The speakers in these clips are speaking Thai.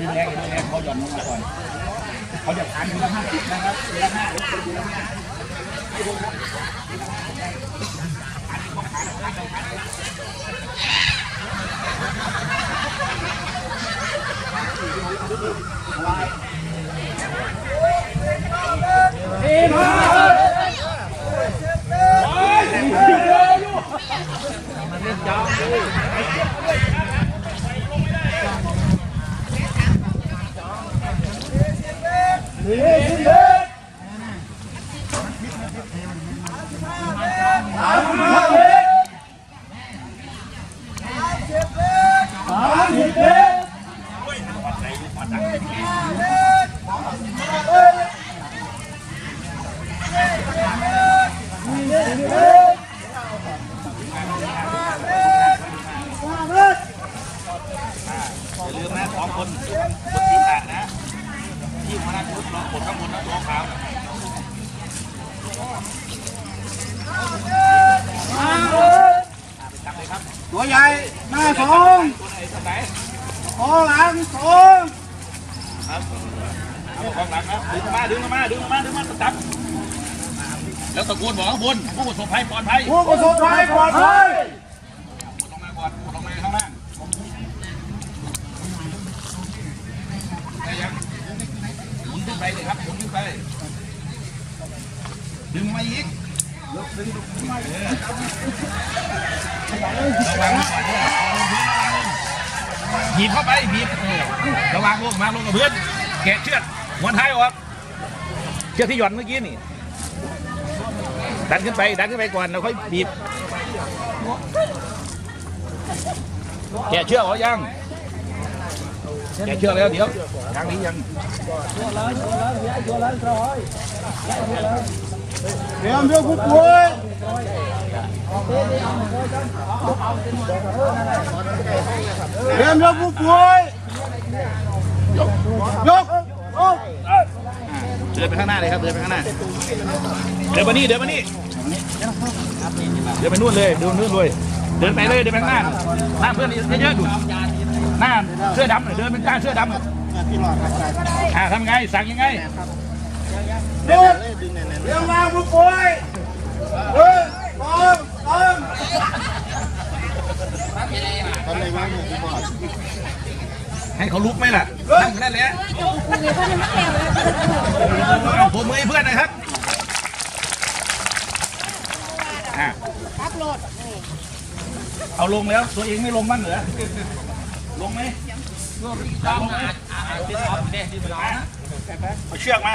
ดึงแรงดึงแรงเขาหย่อนลงมาก่อนเขาจะทานอยู่ละห้าสิบนะครับอยู่ละห้าอยู่ละห้าอย่าลืมนะสองคนคนที่แตกนะที่มานั่งชุดรอกดข้างบนนะตัวขาวจับเลยครับ ตัวใหญ่หน้าสอง ตัวไหนตัวไหน คอหลังสอง ครับเอาของหลังนะดึงมาดึงมาดึงมาดึงมาจับแล้ว ตะโกนบอกข้างบนผู้ประสบภัยปลอดภัยผู้ประสบภัยปลอดภัยกดลงมาก่อนกดลงมาข้างล่างได้ยังหมุนขึ้นไปเลยครับหมุนขึ้นไป ดึงมาอีกระวังบีบเข้าไปบีบระวังลงมาลงกับเพื่อนแกะเชือกหัวท้ายออกเชือกที่หย่อนเมื่อกี้นี่ ดันขึ้นไป ดันขึ้นไปก่อนแล้วค่อยบีบ แกเชือกเอยัง แกเชือกแล้วเดี๋ยวยังนี้ยังเตรียมเรื่องผู้ป่วยเตรียมเรื่องผู้ป่วยยกยก ดินไปข้างหน้าเลยครับ เดินไปข้างหน้า เดินมานี่ เดินมานี่ เดินไปนู่นเลยเดินนู่นเลย เดินไปเลย เดินไปข้างหน้า หน้าเพื่อนเยอะๆดูหน้าเสื้อดำหน่อยเดินเป็นกลาเสื้อดำหน่อยอ่าทำไง สั่งยังไงหยุดเตรียมวางผู้ป่วยหนึ่งสองสาม ให้เขาลุกไหมล่ะนั่งอยู่นั่นแหละผมมือให้เพื่อนนะครับอะเอาลงแล้วตัวเองไม่ลงบ้างเหรอลงไหมลงไหมเอาเชือกมา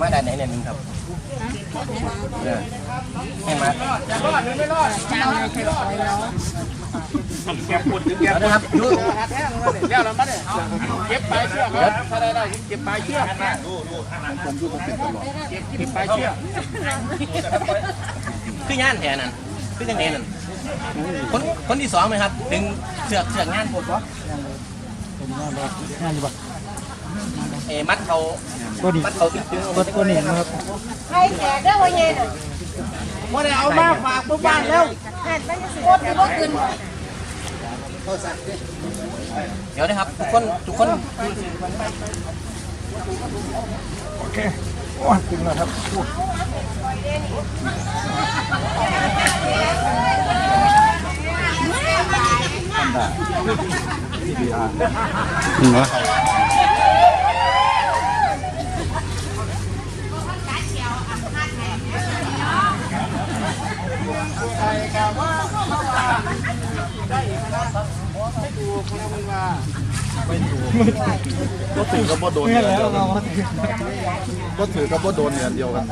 มาด้านไหนเนี่ยนึงครับเออให้มาแกปวดถึงแกแล้วนะครับดูแล้วเราไม่ได้เก็บปลายเชือกครับถ้าได้ได้เก็บปลายเชือกดูดูผมดูผมเป็นตลอดเก็บเก็บปลายเชือกคืองานแทนนั่นคือจังไดนั่นคนคนที่สองไหมครับดึงเสือกเสือกงานปวดปะเอ มัดเขามัดเขาตึงตึงตัวตัวนี้นะครับใครแขกได้วันเย็นไม่ได้เอามาฝากผู้บ้านแล้วแห่ไม่ได้สิโคตรก็ขึ้นเดี๋ยวนะครับ ทุกคนทุกคนก็ถือ กับว่าโดนเดือนเดียวกันก็ถือกับว่าโดนเดือนเดียวกัน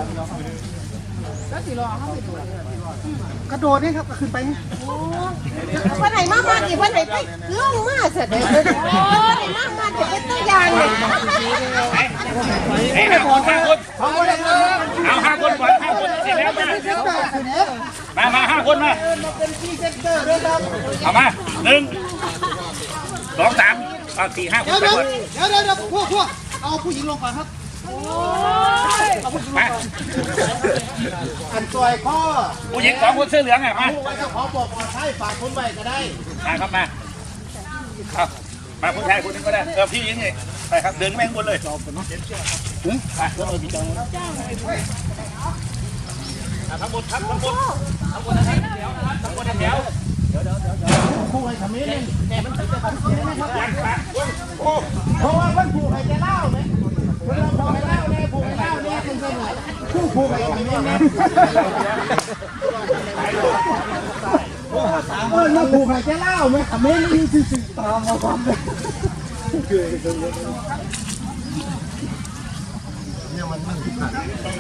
กระโดดนี่ครับขึ้นไปวันไหนมามากี่วันไหนไปล่องมาเสร็จเลยโอ้ยมามาจะเป็นตัวอย่างเลยเฮ้ห้าคนห้าคนเอาห้าคนก่อนห้าคนเสร็จแล้วนเนี่ยมามาห้าคนมามาเป็นพรีเซนเตอร์ด้วยครับเอามาหนึ่งสองสามเอาสี่ห้าคนเดี๋ยวไปเดี๋ยวก่อนเดี๋ยวเดี๋ยวเดี๋ยวพวกพวกเอาผู้หญิงลงก่อนครับมาอันซอยข้อผู้หญิงสองคนเสื้อเหลืองอะมาผู้ไว้เจ้าของบอกปลอดภัยฝากคนไว้ก็ได้มาครับมาครับมาผู้ชายคนหนึงก็ได้เออพี่หญิงนี่ไปครับเดินแม่งบนเลยไป ทั้งหมดครับทั้งหมดทั้งหมดทั้งแถวทั้งหมดทั้งแถวผู้ให้ทำนี้นี่แต่มันถึงจะทำเสียงนะครับยังมาโอ้เพราะว่าเพิ่นผูกให้แกเล่าไหมเพิ่นผูกให้เล่าแน่ผูกให้เล่าแน่คุณเสนอผู้ผูกให้ทำนี้นะเออแล้วผูกให้แกเล่าไหมทำนี้นี่สิสิตามมาความเลยห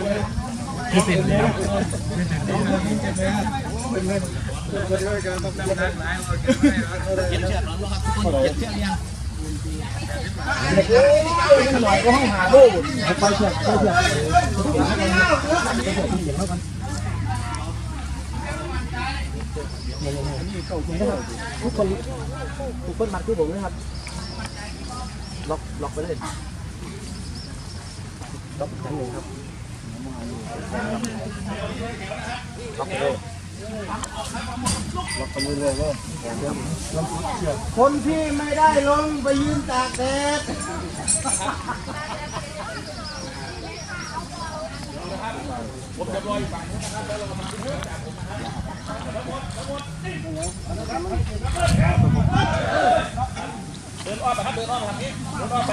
น่ อยก็ห้องหาลูกไปเถอะไปเถอะทุกคนทุกคนมัดคือผมนะครับ ล็อกล็อกไปเลยล็อกชั้นหนึ่งครับ ล็อกไปเลยล็อกไปเรื่อยเลยคนที่ไม่ได้ลงไปยืนตากแดดเดินอ้อมไปครับเดินอ้อมไปทางนี้เดินอ้อมไป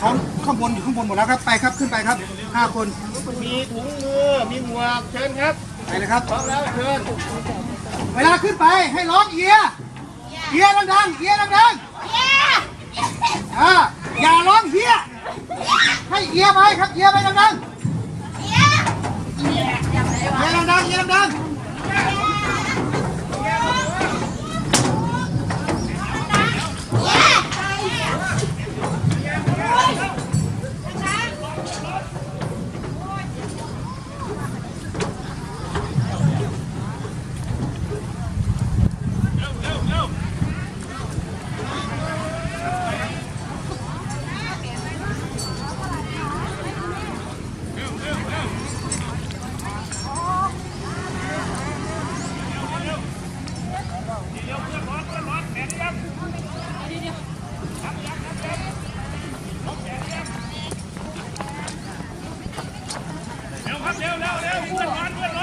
ของข้างบนอยู่ข้างบนหมดแล้วครับไปครับขึ้นไปครับห้าคนมีถุงมือมีหมวกเชิญครับไปเลยครับพร้อมแล้วเชิญเวลาขึ้นไปให้ร้องเอียเอียดังๆเอียดังๆอ่าอย่าร้องเฮียให้เอียไปครับเอียไปดังๆเอียดังๆเอียดังๆ हैं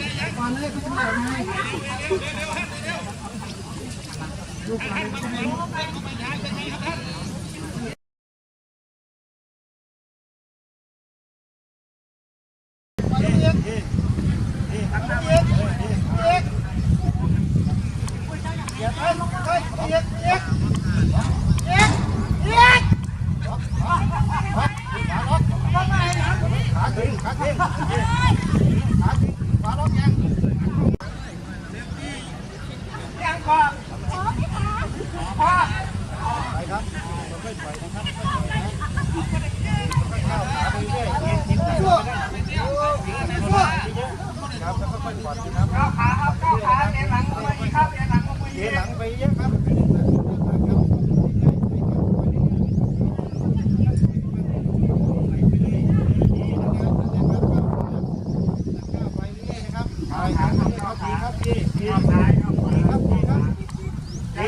ลยก็จะมาไงลูกหลาน ไปครับค่อยๆไปนะครับข้าวขาไปเรื่อยๆทิ้งแต่ละครับแล้วค่อยๆปล่อยนะครับข้าวขาครับข้าวขาเลี้ยหลังมือครับเลี้ยหลังมือเลี้ยหลังไปเยอะ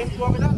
Thank me Abinat.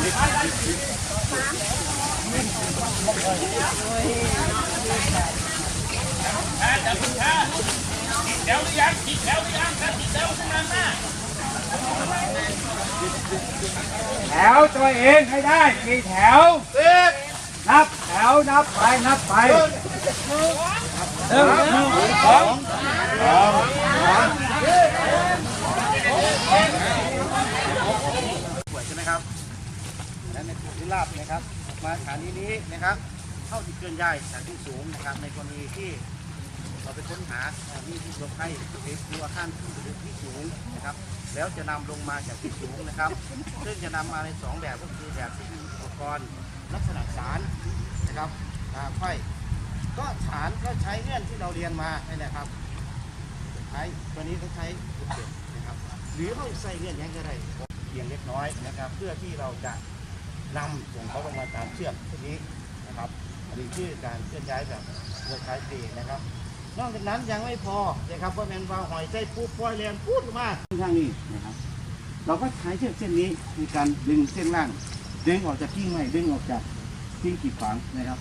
ถวข้างหน้าหน้าแถวตัวเองให้ได้กี่แถวนับแถวนับไปนับไปหนึ่งหนึ่งสอง ป่วยใช่ไหมครับ และในผู้ที่ลาบนะครับ มาสถานีนี้นะครับ เข้าที่เคลื่อนย้ายจากที่สูงนะครับ ในกรณีที่เราไปค้นหาสถานีที่รถให้ติดตัวท่านขึ้นไปที่สูงนะครับ แล้วจะนำลงมาจากที่สูงนะครับ ซึ่งจะนำมาในสองแบบก็คือแบบที่มีอุปกรณ์ลักษณะสารนะครับอ่าไฟก็ฐานก็ใช้เงื่อนที่เราเรียนมานี่แหละครับใช้ตัวนี้ก็ใช้อุดเด็ดนะครับ หรือเราใส่เงื่อนยังก็ได้เพียงเล็กน้อยนะครับ เพื่อที่เราจะ นำส่งเขาลงมาตามเชือกตัวนี้นะครับอันนี้คือการเคลื่อนย้ายแบบโดยใช้เปนะครับ นอกจากนั้นยังไม่พอนะครับเพราะแมนวางหอยใจปุ๊บปล่อยแรงพูดมาข้างนี้นะครับ เราก็ใช้เชือกเส้นนี้ในการดึงเส้นล่าง ดึงออกจากกิ่งไม้ดึงออกจากกิ่งกีดขวางนะครับ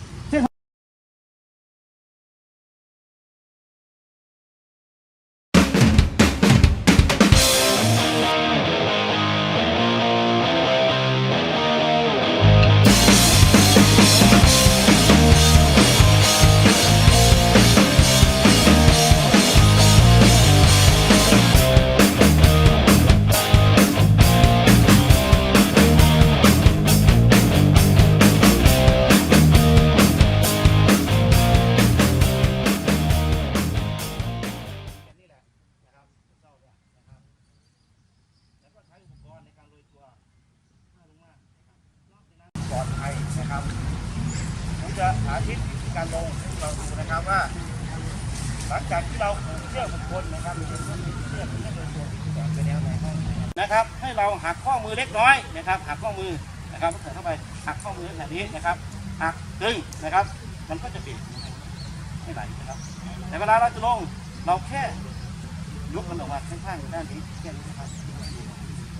หลังจากที่เราผูกเชือกบนคนนะครับมีเชือกเชือกที่ไม่โดยตัวที่แสงไปแล้วในห้องนะครับ ให้เราหักข้อมือเล็กน้อยนะครับ หักข้อมือนะครับใส่เข้าไปหักข้อมือแบบนี้นะครับ หักดึงนะครับ มันก็จะปิดไม่ไหลนะครับ แต่เวลาเราจะลงเราแค่ยกมันออกมาข้างๆด้านนี้แค่นี้นะครับ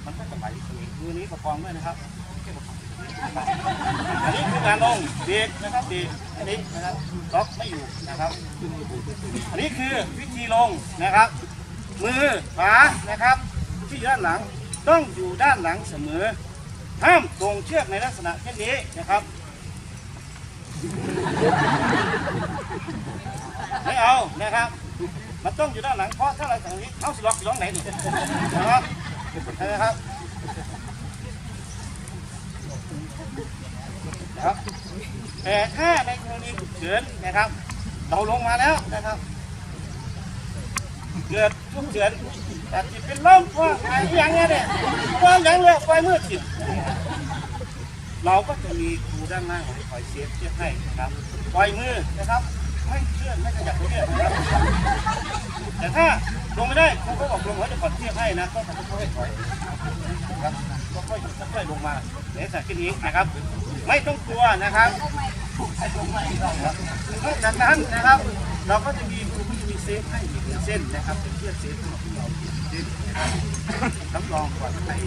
มันก็จะไหลเองมือนี้ประคองด้วยนะครับแค่ประคองนะครับ อันนี้คือการลงเบรกนะครับเบรกอันนี้นะครับล็อกไม่อยู่นะครับ อันนี้คือวิธีลงนะครับ มือขวานะครับ ที่ด้านหลังต้องอยู่ด้านหลังเสมอ ห้ามตรงเชือกในลักษณะเช่นนี้นะครับไม่เอานะครับ มันต้องอยู่ด้านหลังเพราะถ้าเราอย่างนี้เขาสิล็อกสิล็อกไหนนี่นะครับนะครับ นะครับแต่ถ้าในกรณีฉุกเฉินนะครับ เราลงมาแล้วนะครับ เกิดฉุกเฉินแต่จิตเป็นลมว่าไอ้อยังเงี้ยเนี่ยว่าอย่างเลยไฟมืดจิตเราก็จะมีครูด้านหน้าคอยเซฟเชือให้นะครับปล่อยมือนะครับ ไม่เคลื่อนไม่ขยับเชือกนะครับ แต่ถ้าลงไม่ได้เขาก็บอกลงเขาจะผ่อนเทียบให้นะก็ค่อยๆถอยนะครับก็ค่อยๆลงมาเดี๋ยวจะขึ้นอีกนะครับ ไม่ต้องกลัวนะครับนอกจากนั้นนะครับ เราก็จะมีคุณมีเซฟให้อีกหนึ่งเส้นนะครับเป็นเชือกเซฟสำหรับเราเส้นนะครับรับรองปลอดภัย